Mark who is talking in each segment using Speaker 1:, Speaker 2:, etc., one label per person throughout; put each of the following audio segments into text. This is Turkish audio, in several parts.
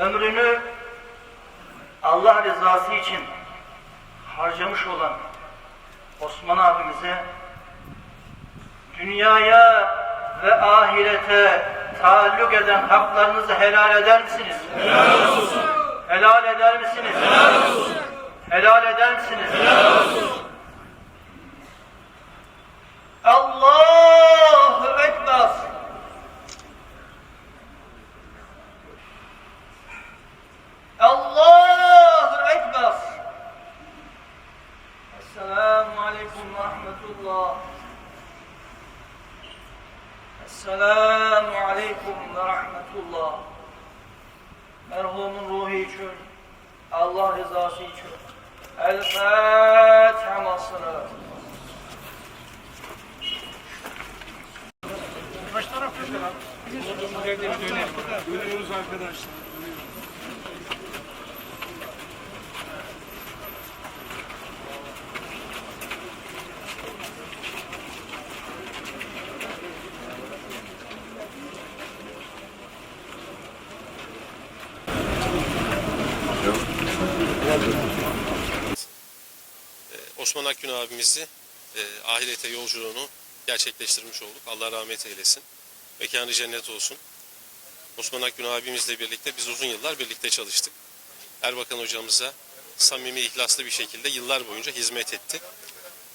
Speaker 1: ömrünü Allah rızası için harcamış olan Osman abimize dünyaya ve ahirete taalluk eden haklarınızı helal eder misiniz? Helal olsun. Helal eder misiniz? Helal olsun. Helal eder misiniz? Helal olsun. Rahmetullah. Esselamu Aleyküm ve Rahmetullah. Merhumun ruhu için, Allah rızası için. El Fatiha masını.
Speaker 2: Dönüyoruz arkadaşlar.
Speaker 3: Osman Akgün abimizi e, ahirete yolculuğunu gerçekleştirmiş olduk. Allah rahmet eylesin. Mekanı cennet olsun. Osman Akgün abimizle birlikte biz uzun yıllar birlikte çalıştık. Erbakan hocamıza samimi, ihlaslı bir şekilde yıllar boyunca hizmet etti.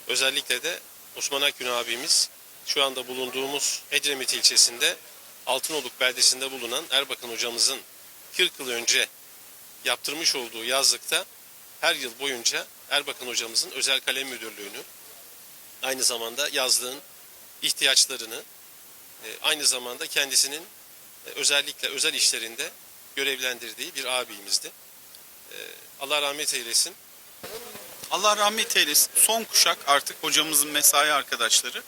Speaker 3: Özellikle de Osman Akgün abimiz şu anda bulunduğumuz Edremit ilçesinde Altınoluk beldesinde bulunan Erbakan hocamızın 40 yıl önce yaptırmış olduğu yazlıkta her yıl boyunca Erbakan hocamızın özel kalem müdürlüğünü aynı zamanda yazlığın ihtiyaçlarını e, aynı zamanda kendisinin e, özellikle özel işlerinde görevlendirdiği bir abimizdi. E, Allah rahmet eylesin.
Speaker 4: Allah rahmet eylesin. Son kuşak artık hocamızın mesai arkadaşları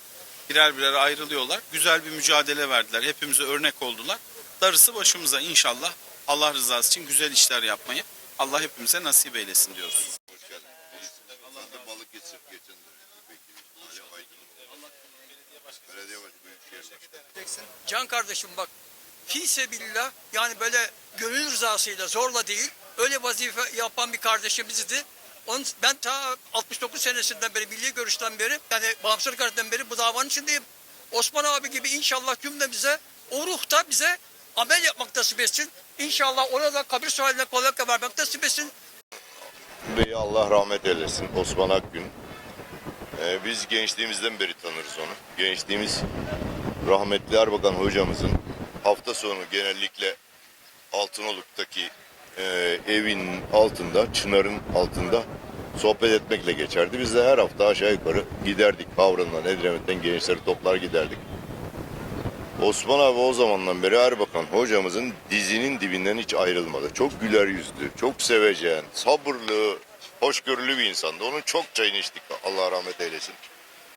Speaker 4: birer birer ayrılıyorlar. Güzel bir mücadele verdiler. Hepimize örnek oldular. Darısı başımıza inşallah Allah rızası için güzel işler yapmayı Allah hepimize nasip eylesin diyoruz.
Speaker 5: Can kardeşim bak fise billah yani böyle gönül rızasıyla zorla değil öyle vazife yapan bir kardeşimizdi. Onun, ben ta 69 senesinden beri milli görüşten beri yani bağımsızlık hareketinden beri bu davanın içindeyim. Osman abi gibi inşallah cümlemize o ruhta bize amel yapmak nasip etsin. İnşallah orada kabir sualine kolaylıkla vermek nasip etsin.
Speaker 6: Bey Allah rahmet eylesin. Osman Akgün. Ee, biz gençliğimizden beri tanırız onu. Gençliğimiz rahmetli Erbakan hocamızın hafta sonu genellikle Altınoluk'taki e, evin altında, çınarın altında sohbet etmekle geçerdi. Biz de her hafta aşağı yukarı giderdik. Kavran'dan, Edremit'ten gençleri toplar giderdik. Osman abi o zamandan beri Erbakan hocamızın dizinin dibinden hiç ayrılmadı. Çok güler yüzlü, çok sevecen, sabırlı, hoşgörülü bir insandı. Onun çok çayını içtik. Allah rahmet eylesin.